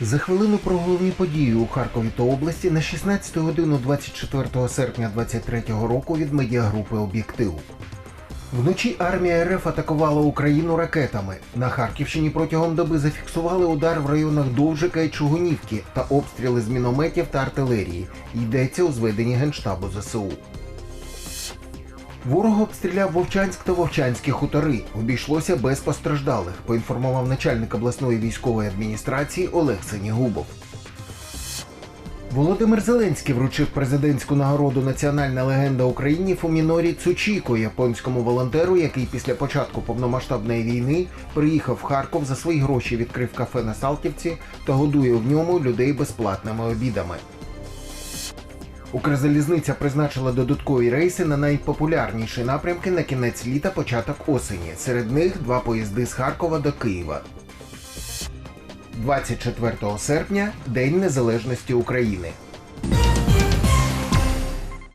За хвилину про головні події у Харкові та області на 16 годину 24 серпня 2023 року від медіагрупи Об'єктив. Вночі армія РФ атакувала Україну ракетами. На Харківщині протягом доби зафіксували удар в районах Довжика і Чугунівки та обстріли з мінометів та артилерії. Йдеться у зведенні Генштабу ЗСУ. Ворог обстріляв Вовчанськ та Вовчанські хутори. Обійшлося без постраждалих, поінформував начальник обласної військової адміністрації Олег Сенігубов. Володимир Зеленський вручив президентську нагороду Національна легенда Україні Фумінорі Цучіко, японському волонтеру, який після початку повномасштабної війни приїхав в Харков за свої гроші, відкрив кафе на Салтівці та годує в ньому людей безплатними обідами. Укрзалізниця призначила додаткові рейси на найпопулярніші напрямки на кінець літа, початок осені. Серед них два поїзди з Харкова до Києва. 24 серпня День Незалежності України.